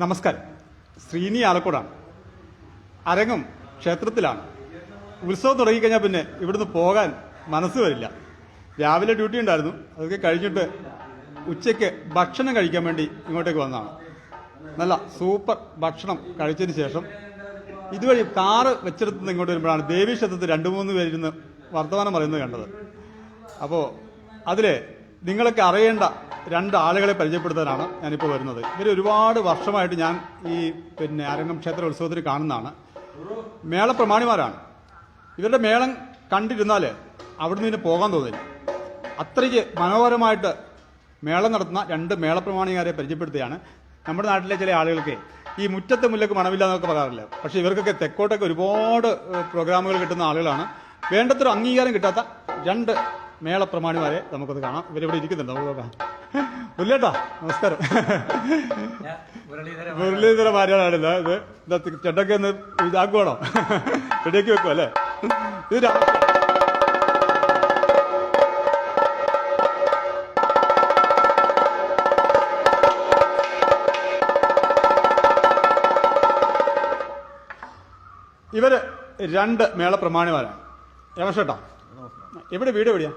നമസ്കാരം. ശ്രീനി ആലക്കോടാണ്. അരങ്ങും ക്ഷേത്രത്തിലാണ്. ഉത്സവം തുടങ്ങിക്കഴിഞ്ഞാൽ പിന്നെ ഇവിടുന്ന് പോകാൻ മനസ്സ് വരില്ല. രാവിലെ ഡ്യൂട്ടി ഉണ്ടായിരുന്നു. അതൊക്കെ കഴിഞ്ഞിട്ട് ഉച്ചയ്ക്ക് ഭക്ഷണം കഴിക്കാൻ വേണ്ടി ഇങ്ങോട്ടേക്ക് വന്നതാണ്. നല്ല സൂപ്പർ ഭക്ഷണം കഴിച്ചതിന് ശേഷം ഇതുവഴി കാറ് വെച്ചെടുത്ത് ഇങ്ങോട്ട് വരുമ്പോഴാണ് ദേവി ക്ഷേത്രത്തിൽ രണ്ട് മൂന്ന് പേരിരുന്ന് വർത്തമാനം പറയുന്നത് കണ്ടത്. അപ്പോൾ അതിൽ നിങ്ങളൊക്കെ അറിയേണ്ട രണ്ട് ആളുകളെ പരിചയപ്പെടുത്താനാണ് ഞാനിപ്പോൾ വരുന്നത്. ഇവർ ഒരുപാട് വർഷമായിട്ട് ഞാൻ ഈ പിന്നെ അരങ്ങം ക്ഷേത്ര ഉത്സവത്തിൽ കാണുന്നതാണ്. മേളപ്രമാണിമാരാണ് ഇവരുടെ മേളം കണ്ടിരുന്നാൽ അവിടുന്ന് പിന്നെ പോകാൻ തോന്നില്ല. അത്രയ്ക്ക് മനോഹരമായിട്ട് മേളം നടത്തുന്ന രണ്ട് മേളപ്രമാണികാരെ പരിചയപ്പെടുത്തുകയാണ്. നമ്മുടെ നാട്ടിലെ ചില ആളുകൾക്ക് ഈ മുറ്റത്തെ മുല്ലക്ക് മണമില്ല എന്നൊക്കെ പറയാറില്ല? പക്ഷേ ഇവർക്കൊക്കെ തെക്കോട്ടൊക്കെ ഒരുപാട് പ്രോഗ്രാമുകൾ കിട്ടുന്ന ആളുകളാണ്. വേണ്ടത്ര അംഗീകാരം കിട്ടാത്ത രണ്ട് മേളപ്രമാണിമാരെ നമുക്കത് കാണാം. ഇവരിവിടെ ഇരിക്കുന്നുണ്ട്? നമുക്ക് നോക്കാം. മുല്ലേട്ടാ നമസ്കാരം. മുരളീധര മാര്യാടാണ് ഇത്. ചെണ്ടൊക്കെ ഒന്ന് ഇതാക്കുവാണോ? റെഡിയാക്കി വെക്കുമോ അല്ലേ? ഇത് ഇവർ രണ്ട് മേള പ്രമാണിമാരാണ്. രമേശേട്ടാ എവിടെ വീട് എവിടെയാ?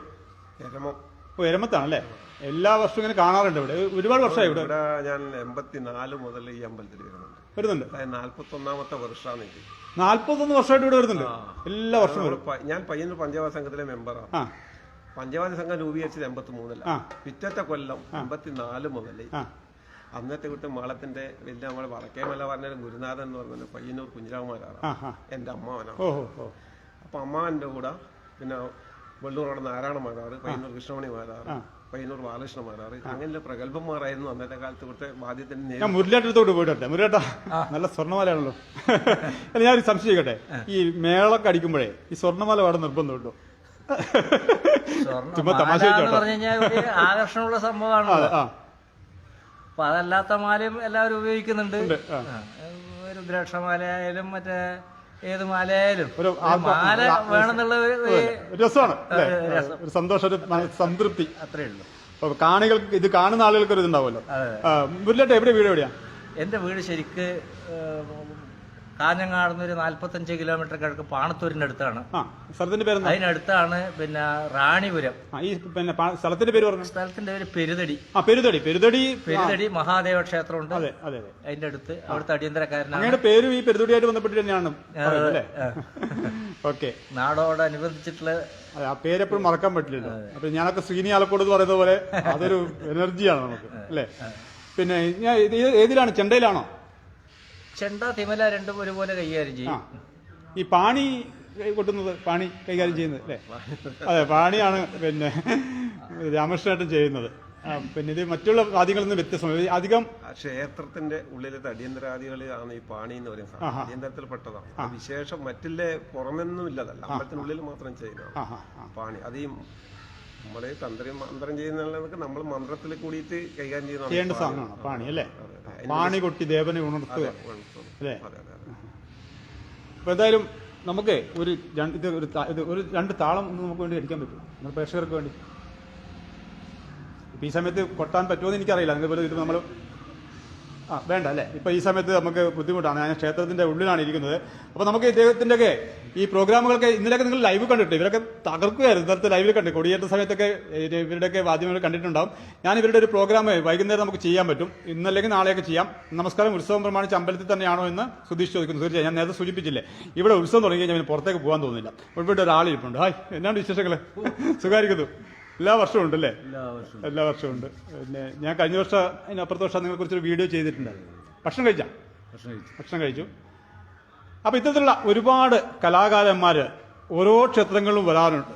എരമം. ഓ എരമത്താണല്ലേ? എല്ലാ വർഷവും ഇങ്ങനെ കാണാറുണ്ട് ഇവിടെ. ഒരുപാട് വർഷമായി ഇവിടെ. ഇവിടെ ഞാൻ എൺപത്തിനാല് മുതൽ ഈ അമ്പലത്തിൽ വരുന്നുണ്ട്. വരുന്നുണ്ട്. നാൽപ്പത്തി ഒന്നാമത്തെ വർഷമാണ് ഇത്. നാൽപ്പത്തൊന്ന് വർഷമായിട്ട് ഇവിടെ വരുന്നുണ്ട്. എല്ലാ വർഷവും ഞാൻ പയ്യന്നൂർ പഞ്ചവാസ സംഘത്തിലെ മെമ്പറാണ് പഞ്ചവാസ സംഘം രൂപീകരിച്ചത് എൺപത്തി മൂന്നിൽ പിറ്റത്തെ കൊല്ലം എൺപത്തിനാല് മുതൽ അന്നത്തെ കുട്ടി മാളത്തിന്റെ വലിയ നമ്മളെ വടക്കേ മല പറഞ്ഞ ഗുരുനാഥൻ എന്ന് പറഞ്ഞ പയ്യന്നൂർ കുഞ്ഞിരാമാരാണ്. എന്റെ അമ്മാവനാണ്. അപ്പൊ അമ്മാവന്റെ കൂടെ പിന്നെ വെള്ളൂറോടെ നാരായണ മാരാറ് പയ്യന്നൂർ കൃഷ്ണമണി മാരാറ്. പയ്യന്നൂർ ബാലകൃഷ്ണ മാരാറ്. അങ്ങനെ പ്രഗത്ഭന്മാരായിരുന്നു അന്നത്തെ കാലത്ത് ഇവിടുത്തെ ബാധ്യത്തിന് ഞാൻ മുരളിയാട്ടടുത്തോട്ട് പോയിട്ടെ മുരളിയാട്ട നല്ല സ്വർണമാലയാണല്ലോ. അല്ല ഞാനൊരു സംശയം ചോദിക്കട്ടെ? ഈ മേളൊക്കെ അടിക്കുമ്പോഴേ ഈ സ്വർണമാല പാടാൻ നിർബന്ധമുണ്ടോ ചുമ്മാ തമാശ ആകർഷണമുള്ള സംഭവമാണ് അപ്പൊ അതല്ലാത്ത മാലയും എല്ലാവരും ഉപയോഗിക്കുന്നുണ്ട്. ഉണ്ട്, ആ. ആ, ഒരു ദ്രാക്ഷമാലയായാലും മറ്റേ ഏത് മാലയായാലും. ഒരു മാല വേണമെന്നുള്ള രസമാണ് ഒരു സന്തോഷം ഒരു സംതൃപ്തി. അത്രേ ഉള്ളൂ. അപ്പൊ കാണികൾക്ക് ഇത് കാണുന്ന ആളുകൾക്ക് ഒരു ഇതുണ്ടാവുമല്ലോ. അതെ. എവിടെ വീട് എവിടെയാ? എന്റെ വീട് ശരിക്ക് കാഞ്ഞങ്ങാടുന്ന് ഒരു നാല്പത്തഞ്ച് കിലോമീറ്റർ കിഴക്ക് പാണത്തൂരിന്റെ അടുത്താണ്. സ്ഥലത്തിന്റെ പേര് അതിനടുത്താണ് പിന്നെ റാണിപുരം. ഈ പിന്നെ സ്ഥലത്തിന്റെ പേര് പറഞ്ഞു? സ്ഥലത്തിന്റെ പേര് പെരുതടി. ആ പെരുതടി പെരുതടി പെരുതടി മഹാദേവ ക്ഷേത്രമുണ്ട്. അതെ അതെ അതെ. അതിന്റെ അടുത്ത് അവിടുത്തെ അടിയന്തരക്കാരനാണ്. അങ്ങയുടെ പേരും ഈ പെരുതടിയായിട്ട് ബന്ധപ്പെട്ട് തന്നെയാണ് ഓക്കെ. നാടോടനുബന്ധിച്ചിട്ടുള്ള ആ പേരെപ്പോഴും മറക്കാൻ പറ്റില്ലല്ലോ. അപ്പൊ ഞാനൊക്കെ ശ്രീനി ആലക്കോട് എന്ന് പറയുന്ന പോലെ അതൊരു എനർജിയാണ് നമുക്ക് അല്ലേ? പിന്നെ ഞാൻ ഏതിലാണ്? ചെണ്ടയിലാണോ? ചെണ്ട തിമല രണ്ടും ഒരുപോലെ കൈകാര്യം ചെയ്യും. ഈ പാണി കൊട്ടുന്നത് പാണി കൈകാര്യം ചെയ്യുന്നത് അല്ലേ? അതെ പാണിയാണ് പിന്നെ രാമകൃഷ്ണേട്ടൻ ചെയ്യുന്നത്. പിന്നെ ഇത് മറ്റുള്ള വാദ്യങ്ങളിൽ നിന്ന് വ്യത്യസ്തമാണ്. അധികം ക്ഷേത്രത്തിന്റെ ഉള്ളിലത്തെ അടിയന്തരാദികൾ ആണ് ഈ പാണി എന്ന് പറയുന്നത്. സാധനം അടിയന്തരത്തിൽ പെട്ടതാണ് വിശേഷം മറ്റില്ലേ പുറമെന്നും ഇല്ലതല്ല. അമ്പലത്തിനുള്ളിൽ മാത്രം ചെയ്യുന്നതാണ് പാണി. അത് ഈ നമ്മൾ തന്ത്രി മന്ത്രം ചെയ്യുന്നതൊക്കെ നമ്മൾ മന്ത്രത്തിൽ കൂടിയിട്ട് കൈകാര്യം ചെയ്യേണ്ട ചെയ്യുന്നതാണ് സാധനമാണ് പാണി അല്ലേ? പാണി കൊട്ടി ദേവനെ ഉണർത്തുക അല്ലേ? അപ്പൊ എന്തായാലും നമുക്ക് ഒരു രണ്ട് ഇത് ഒരു താ- ഇത് ഒരു രണ്ട് താളം ഒന്ന് നമുക്ക് വേണ്ടി അടിക്കാൻ പറ്റും. നമ്മുടെ പ്രേക്ഷകർക്ക് വേണ്ടി. ഇപ്പൊ ഈ സമയത്ത് കൊട്ടാൻ പറ്റുമോ എന്ന് എനിക്കറിയില്ല. നിങ്ങൾ ഇത് നമ്മൾ ആ വേണ്ട അല്ലേ? ഇപ്പൊ ഈ സമയത്ത് നമുക്ക് ബുദ്ധിമുട്ടാണ്. ഞാൻ ക്ഷേത്രത്തിന്റെ ഉള്ളിലാണ് ഇരിക്കുന്നത്. അപ്പൊ നമുക്ക് ഇദ്ദേഹത്തിന്റെ ഒക്കെ ഈ പ്രോഗ്രാമുകളൊക്കെ ഇന്നലെയൊക്കെ നിങ്ങൾ ലൈവ് കണ്ടിട്ട് ഇവരൊക്കെ തകർക്കുകയായിരുന്നു. ഇന്നലത്തെ ലൈവിൽ കണ്ടു കൊടിയേറ്റ സമയത്തൊക്കെ ഇവരുടെയൊക്കെ വാദ്യങ്ങൾ കണ്ടിട്ടുണ്ടാവും. ഞാൻ ഇവരുടെ ഒരു പ്രോഗ്രാം വൈകുന്നേരം നമുക്ക് ചെയ്യാൻ പറ്റും. ഇന്നല്ലെങ്കിൽ നാളെയൊക്കെ ചെയ്യാം. നമസ്കാരം ഉത്സവം പ്രമാണിച്ച് അമ്പലത്തിൽ തന്നെയാണോ എന്ന് സുധീഷ് ചോദിക്കുന്നു. തീർച്ചയായും. ഞാൻ നേരത്തെ സൂചിപ്പിച്ചില്ലേ? ഇവിടെ ഉത്സവം തുടങ്ങി കഴിഞ്ഞാൽ പുറത്തേക്ക് പോകാൻ തോന്നുന്നില്ല ഇവിടെ ഒരാളിരിപ്പുണ്ട് ഹായ് എന്നാണ് വിശേഷങ്ങൾ സുഖായിരിക്കുന്നു. എല്ലാ വർഷവും ഉണ്ട് അല്ലേ? എല്ലാ വർഷവും. ഉണ്ട്. പിന്നെ ഞാൻ കഴിഞ്ഞ വർഷം അതിനപ്പുറത്തെ വർഷം നിങ്ങളെ കുറിച്ചൊരു വീഡിയോ ചെയ്തിട്ടുണ്ട്. ഭക്ഷണം കഴിച്ചാ? ഭക്ഷണം കഴിച്ചു. അപ്പൊ ഇത്തരത്തിലുള്ള ഒരുപാട് കലാകാരന്മാര് ഓരോ ക്ഷേത്രങ്ങളിലും വരാറുണ്ട്.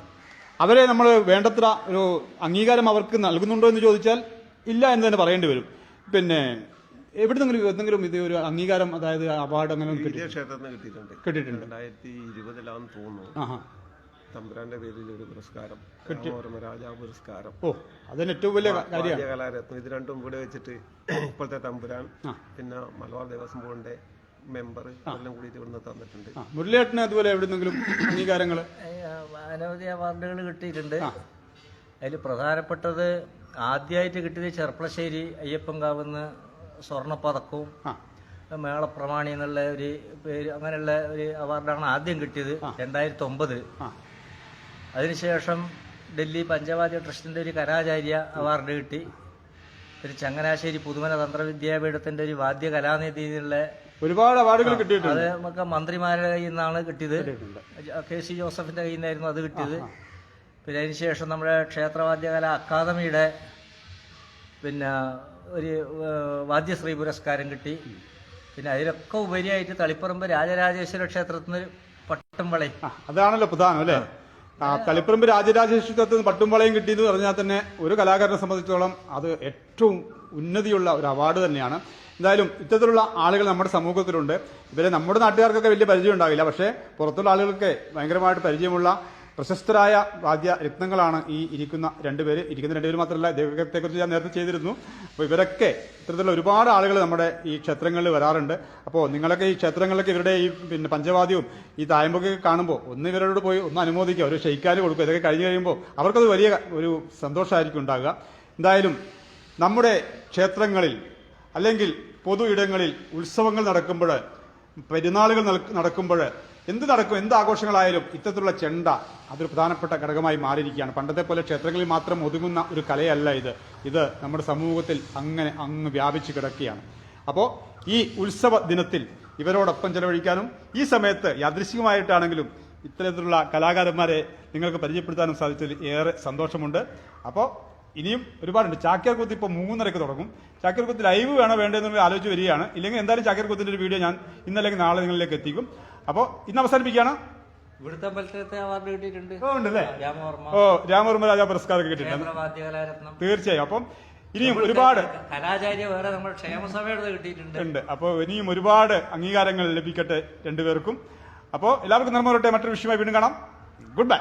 അവരെ നമ്മൾ വേണ്ടത്ര ഒരു അംഗീകാരം അവർക്ക് നൽകുന്നുണ്ടോ എന്ന് ചോദിച്ചാൽ ഇല്ല എന്ന് തന്നെ പറയേണ്ടി വരും. പിന്നെ എവിടെ നിന്നെങ്കിലും എന്തെങ്കിലും ഇത് ഒരു അംഗീകാരം അതായത് അവാർഡ് അങ്ങനെ ക്ഷേത്രത്തിന് കിട്ടിയിട്ടുണ്ട്. കിട്ടിയിട്ടുണ്ട്. രണ്ടായിരത്തി ഇരുപതിലാന്ന് തോന്നുന്നു. തമ്പുരാന്റെ പേരിൽ ഒരു പുരസ്കാരം ഓർമ്മ രാജാ പുരസ്കാരം. ഓ അതിന് ഏറ്റവും വലിയ കാര്യമാണ്. കലാരത്നം ഇത് രണ്ടും കൂടെ വെച്ചിട്ട് ഇപ്പോഴത്തെ തമ്പുരാൻ പിന്നെ മലബാർ ദേവസ്വം ബോർഡിന്റെ മെമ്പർ എല്ലാം കൂടിയിട്ട് ഇവിടുന്ന് തന്നിട്ടുണ്ട്. മുരളിയേട്ടന് അതുപോലെ എവിടുന്നെങ്കിലും അംഗീകാരങ്ങൾ അനവധി അവാർഡുകൾ കിട്ടിയിട്ടുണ്ട്. അതിൽ പ്രധാനപ്പെട്ടത് ആദ്യമായിട്ട് കിട്ടിയത് ചെർപ്പളശ്ശേരി അയ്യപ്പൻകാവെന്ന് സ്വർണപ്പതക്കവും ആ. മേളപ്രമാണി എന്നുള്ള ഒരു പേര് അങ്ങനെയുള്ള ഒരു അവാർഡാണ് ആദ്യം കിട്ടിയത് രണ്ടായിരത്തി ഒമ്പത് അതിനുശേഷം ഡൽഹി പഞ്ചവാദ്യ ട്രസ്റ്റിന്റെ ഒരു കലാചാര്യ അവാർഡ് കിട്ടി. ഒരു ചങ്ങനാശ്ശേരി പുതുമന തന്ത്രവിദ്യാപീഠത്തിന്റെ ഒരു വാദ്യ കലാനിധിയിലുള്ള ഒരുപാട് അവാർഡുകൾ കിട്ടിയിട്ടുണ്ട്. അത് നമുക്ക് മന്ത്രിമാരുടെ കയ്യിൽ നിന്നാണ് കിട്ടിയത്. കെ സി ജോസഫിന്റെ കയ്യിൽ നിന്നായിരുന്നു അത് കിട്ടിയത്. പിന്നെ അതിനുശേഷം നമ്മുടെ ക്ഷേത്രവാദ്യകല അക്കാദമിയുടെ പിന്നെ ഒരു വാദ്യശ്രീ പുരസ്കാരം കിട്ടി. പിന്നെ അതിലൊക്കെ ഉപരിയായിട്ട് തളിപ്പറമ്പ് രാജരാജേശ്വര ക്ഷേത്രത്തിന് പട്ടം വളയും അതാണല്ലോ പ്രധാനം അല്ലേ? രാജരാജേശ്വരത്തിൽ നിന്ന് പട്ടുംപളയും കിട്ടിയെന്ന് പറഞ്ഞാൽ തന്നെ ഒരു കലാകാരനെ സംബന്ധിച്ചിടത്തോളം അത് ഏറ്റവും ഉന്നതിയുള്ള ഒരു അവാർഡ് തന്നെയാണ്. എന്തായാലും ഇത്തരത്തിലുള്ള ആളുകൾ നമ്മുടെ സമൂഹത്തിലുണ്ട്. ഇവരെ നമ്മുടെ നാട്ടുകാർക്കൊക്കെ വലിയ പരിചയം ഉണ്ടാവില്ല. പക്ഷേ പുറത്തുള്ള ആളുകൾക്ക് ഭയങ്കരമായിട്ട് പരിചയമുള്ള പ്രശസ്തരായ വാദ്യ രത്നങ്ങളാണ് ഈ ഇരിക്കുന്ന രണ്ടുപേര്. ഇരിക്കുന്ന രണ്ടുപേര് മാത്രമല്ല ഇദ്ദേഹത്തെക്കുറിച്ച് ഞാൻ നേരത്തെ ചെയ്തിരുന്നു. അപ്പോൾ ഇവരൊക്കെ ഇത്തരത്തിലുള്ള ഒരുപാട് ആളുകൾ നമ്മുടെ ഈ ക്ഷേത്രങ്ങളിൽ വരാറുണ്ട്. അപ്പോൾ നിങ്ങളൊക്കെ ഈ ക്ഷേത്രങ്ങളിലൊക്കെ ഇവരുടെ ഈ പിന്നെ പഞ്ചവാദ്യവും ഈ തായമ്പൊക്കെ കാണുമ്പോൾ ഒന്ന് ഇവരോട് പോയി ഒന്ന് അനുമോദിക്കുക ഒരു ഷെയ്ക്കാൽ കൊടുക്കുക ഇതൊക്കെ കഴിഞ്ഞ് കഴിയുമ്പോൾ അവർക്കത് വലിയ ഒരു സന്തോഷമായിരിക്കും ഉണ്ടാകുക എന്തായാലും നമ്മുടെ ക്ഷേത്രങ്ങളിൽ അല്ലെങ്കിൽ പൊതു ഇടങ്ങളിൽ ഉത്സവങ്ങൾ നടക്കുമ്പോൾ പെരുന്നാളുകൾ നടക്കുമ്പോൾ എന്ത് നടക്കും? എന്ത് ആഘോഷങ്ങളായാലും ഇത്തരത്തിലുള്ള ചെണ്ട അതൊരു പ്രധാനപ്പെട്ട ഘടകമായി മാറിയിരിക്കുകയാണ്. പണ്ടത്തെ പോലെ ക്ഷേത്രങ്ങളിൽ മാത്രം ഒതുങ്ങുന്ന ഒരു കലയല്ല ഇത്. ഇത് നമ്മുടെ സമൂഹത്തിൽ അങ്ങനെ അങ്ങ് വ്യാപിച്ചു കിടക്കുകയാണ്. അപ്പോൾ ഈ ഉത്സവ ദിനത്തിൽ ഇവരോടൊപ്പം ചെലവഴിക്കാനും ഈ സമയത്ത് യാദൃശികമായിട്ടാണെങ്കിലും ഇത്തരത്തിലുള്ള കലാകാരന്മാരെ നിങ്ങൾക്ക് പരിചയപ്പെടുത്താനും സാധിച്ചതിൽ ഏറെ സന്തോഷമുണ്ട്. അപ്പോൾ ഇനിയും ഒരുപാടുണ്ട്. ചാക്യാർ കുത്ത് ഇപ്പോൾ മൂന്നരക്ക് തുടങ്ങും. ചാക്യാർ കുത്ത് ലൈവ് വേണോ വേണ്ടതെന്നുള്ള ആലോചിച്ച് വരികയാണ്. ഇല്ലെങ്കിൽ എന്തായാലും ചാക്യാർ കുത്തിന്റെ ഒരു വീഡിയോ ഞാൻ ഇന്നല്ലെങ്കിൽ നാളെ നിങ്ങളിലേക്ക് എത്തിക്കും. അപ്പോൾ ഇന്ന് അവസാനിപ്പിക്കുകയാണ്. ഇവിടുത്തെ അമ്പലത്തിലത്തെ അവാർഡ് കിട്ടിയിട്ടുണ്ട്. ഓ ഉണ്ടല്ലേ? ഓ രാമവർമ്മ രാജ പുരസ്കാരം കിട്ടിയിട്ടുണ്ട്. തീർച്ചയായും. അപ്പം ഇനിയും ഒരുപാട് കലാചാര്യ വേറെ നമ്മുടെ ക്ഷേമസഭയുടെ കിട്ടിയിട്ടുണ്ട്. ഉണ്ട്. അപ്പോൾ ഇനിയും ഒരുപാട് അംഗീകാരങ്ങൾ ലഭിക്കട്ടെ രണ്ടുപേർക്കും. അപ്പോൾ എല്ലാവർക്കും നിർമ്മലോട്ടെ മറ്റൊരു വിഷയമായി വീണ്ടും കാണാം. Good bye